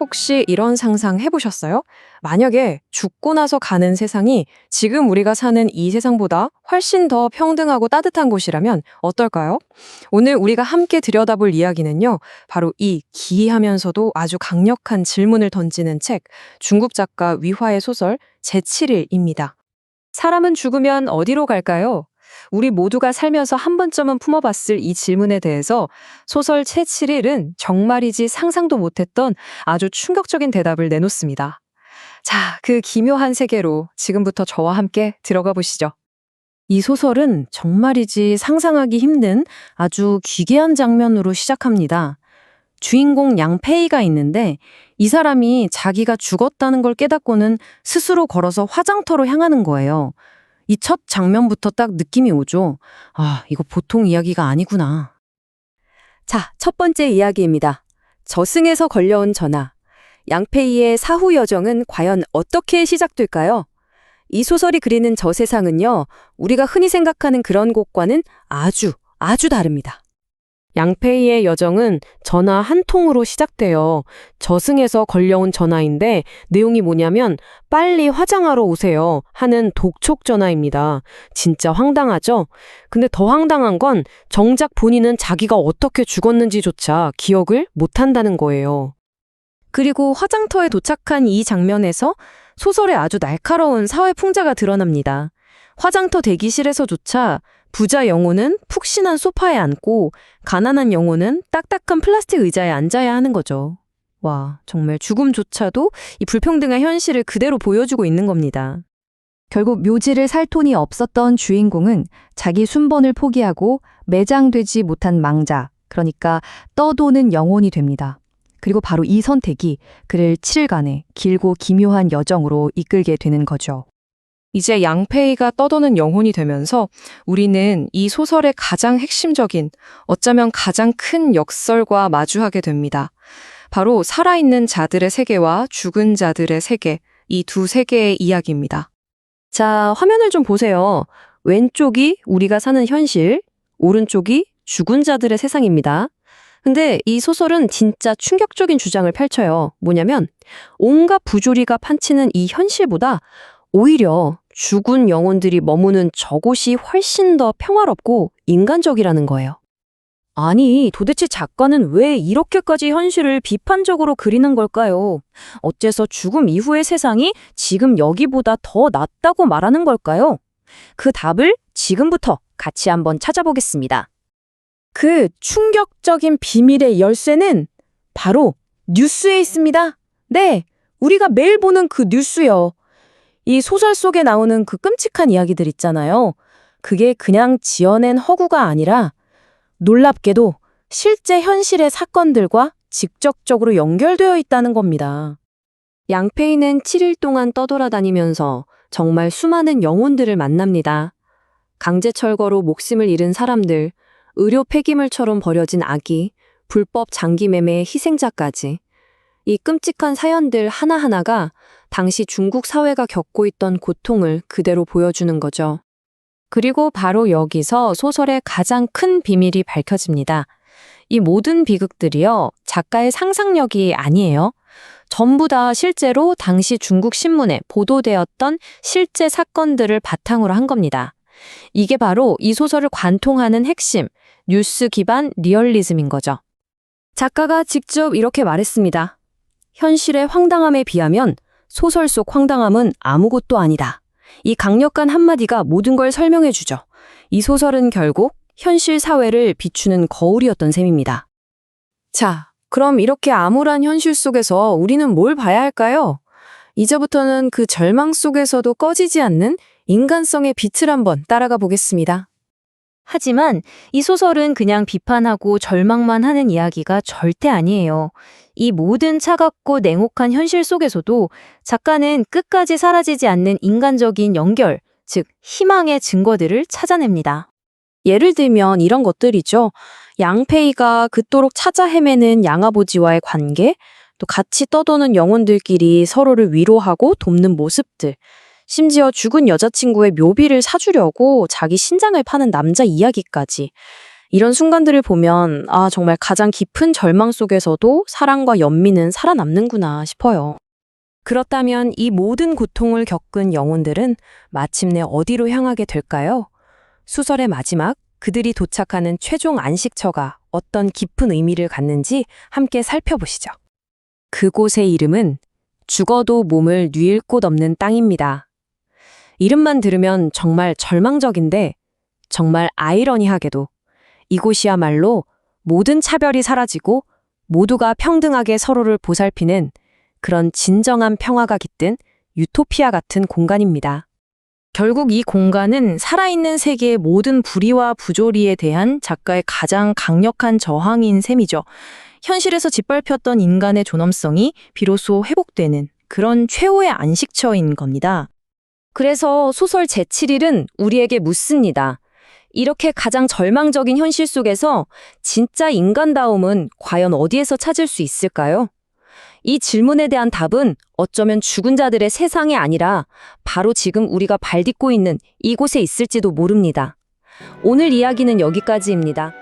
혹시 이런 상상 해보셨어요? 만약에 죽고 나서 가는 세상이 지금 우리가 사는 이 세상보다 훨씬 더 평등하고 따뜻한 곳이라면 어떨까요? 오늘 우리가 함께 들여다볼 이야기는요, 바로 이 기이하면서도 아주 강력한 질문을 던지는 책, 중국 작가 위화의 소설 제7일입니다. 사람은 죽으면 어디로 갈까요? 우리 모두가 살면서 한 번쯤은 품어봤을 이 질문에 대해서 소설 제7일은 정말이지 상상도 못했던 아주 충격적인 대답을 내놓습니다. 자, 그 기묘한 세계로 지금부터 저와 함께 들어가 보시죠. 이 소설은 정말이지 상상하기 힘든 아주 기괴한 장면으로 시작합니다. 주인공 양페이가 있는데 이 사람이 자기가 죽었다는 걸 깨닫고는 스스로 걸어서 화장터로 향하는 거예요. 이 첫 장면부터 딱 느낌이 오죠. 아, 이거 보통 이야기가 아니구나. 자, 첫 번째 이야기입니다. 저승에서 걸려온 전화. 양페이의 사후 여정은 과연 어떻게 시작될까요? 이 소설이 그리는 저 세상은요, 우리가 흔히 생각하는 그런 곳과는 아주, 아주 다릅니다. 양페이의 여정은 전화 한 통으로 시작돼요. 저승에서 걸려온 전화인데 내용이 뭐냐면 빨리 화장하러 오세요 하는 독촉 전화입니다. 진짜 황당하죠? 근데 더 황당한 건 정작 본인은 자기가 어떻게 죽었는지조차 기억을 못한다는 거예요. 그리고 화장터에 도착한 이 장면에서 소설의 아주 날카로운 사회 풍자가 드러납니다. 화장터 대기실에서조차 부자 영혼은 푹신한 소파에 앉고 가난한 영혼은 딱딱한 플라스틱 의자에 앉아야 하는 거죠. 와, 정말 죽음조차도 이 불평등한 현실을 그대로 보여주고 있는 겁니다. 결국 묘지를 살 돈이 없었던 주인공은 자기 순번을 포기하고 매장되지 못한 망자, 그러니까 떠도는 영혼이 됩니다. 그리고 바로 이 선택이 그를 7일간의 길고 기묘한 여정으로 이끌게 되는 거죠. 이제 양페이가 떠도는 영혼이 되면서 우리는 이 소설의 가장 핵심적인, 어쩌면 가장 큰 역설과 마주하게 됩니다. 바로 살아있는 자들의 세계와 죽은 자들의 세계, 이 두 세계의 이야기입니다. 자, 화면을 좀 보세요. 왼쪽이 우리가 사는 현실, 오른쪽이 죽은 자들의 세상입니다. 근데 이 소설은 진짜 충격적인 주장을 펼쳐요. 뭐냐면, 온갖 부조리가 판치는 이 현실보다 오히려 죽은 영혼들이 머무는 저곳이 훨씬 더 평화롭고 인간적이라는 거예요. 아니, 도대체 작가는 왜 이렇게까지 현실을 비판적으로 그리는 걸까요? 어째서 죽음 이후의 세상이 지금 여기보다 더 낫다고 말하는 걸까요? 그 답을 지금부터 같이 한번 찾아보겠습니다. 그 충격적인 비밀의 열쇠는 바로 뉴스에 있습니다. 네, 우리가 매일 보는 그 뉴스요. 이 소설 속에 나오는 그 끔찍한 이야기들 있잖아요. 그게 그냥 지어낸 허구가 아니라 놀랍게도 실제 현실의 사건들과 직접적으로 연결되어 있다는 겁니다. 양페이는 7일 동안 떠돌아다니면서 정말 수많은 영혼들을 만납니다. 강제 철거로 목숨을 잃은 사람들, 의료 폐기물처럼 버려진 아기, 불법 장기 매매의 희생자까지. 이 끔찍한 사연들 하나하나가 당시 중국 사회가 겪고 있던 고통을 그대로 보여주는 거죠. 그리고 바로 여기서 소설의 가장 큰 비밀이 밝혀집니다. 이 모든 비극들이요, 작가의 상상력이 아니에요. 전부 다 실제로 당시 중국 신문에 보도되었던 실제 사건들을 바탕으로 한 겁니다. 이게 바로 이 소설을 관통하는 핵심, 뉴스 기반 리얼리즘인 거죠. 작가가 직접 이렇게 말했습니다. 현실의 황당함에 비하면 소설 속 황당함은 아무것도 아니다. 이 강력한 한마디가 모든 걸 설명해 주죠. 이 소설은 결국 현실 사회를 비추는 거울이었던 셈입니다. 자, 그럼 이렇게 암울한 현실 속에서 우리는 뭘 봐야 할까요? 이제부터는 그 절망 속에서도 꺼지지 않는 인간성의 빛을 한번 따라가 보겠습니다. 하지만 이 소설은 그냥 비판하고 절망만 하는 이야기가 절대 아니에요. 이 모든 차갑고 냉혹한 현실 속에서도 작가는 끝까지 사라지지 않는 인간적인 연결, 즉 희망의 증거들을 찾아냅니다. 예를 들면 이런 것들이죠. 양페이가 그토록 찾아 헤매는 양아버지와의 관계, 또 같이 떠도는 영혼들끼리 서로를 위로하고 돕는 모습들, 심지어 죽은 여자친구의 묘비를 사주려고 자기 신장을 파는 남자 이야기까지. 이런 순간들을 보면 아, 정말 가장 깊은 절망 속에서도 사랑과 연민은 살아남는구나 싶어요. 그렇다면 이 모든 고통을 겪은 영혼들은 마침내 어디로 향하게 될까요? 수설의 마지막, 그들이 도착하는 최종 안식처가 어떤 깊은 의미를 갖는지 함께 살펴보시죠. 그곳의 이름은 죽어도 몸을 뉘을 곳 없는 땅입니다. 이름만 들으면 정말 절망적인데 정말 아이러니하게도 이곳이야말로 모든 차별이 사라지고 모두가 평등하게 서로를 보살피는 그런 진정한 평화가 깃든 유토피아 같은 공간입니다. 결국 이 공간은 살아있는 세계의 모든 불의와 부조리에 대한 작가의 가장 강력한 저항인 셈이죠. 현실에서 짓밟혔던 인간의 존엄성이 비로소 회복되는 그런 최후의 안식처인 겁니다. 그래서 소설 제7일은 우리에게 묻습니다. 이렇게 가장 절망적인 현실 속에서 진짜 인간다움은 과연 어디에서 찾을 수 있을까요? 이 질문에 대한 답은 어쩌면 죽은 자들의 세상이 아니라 바로 지금 우리가 발 딛고 있는 이곳에 있을지도 모릅니다. 오늘 이야기는 여기까지입니다.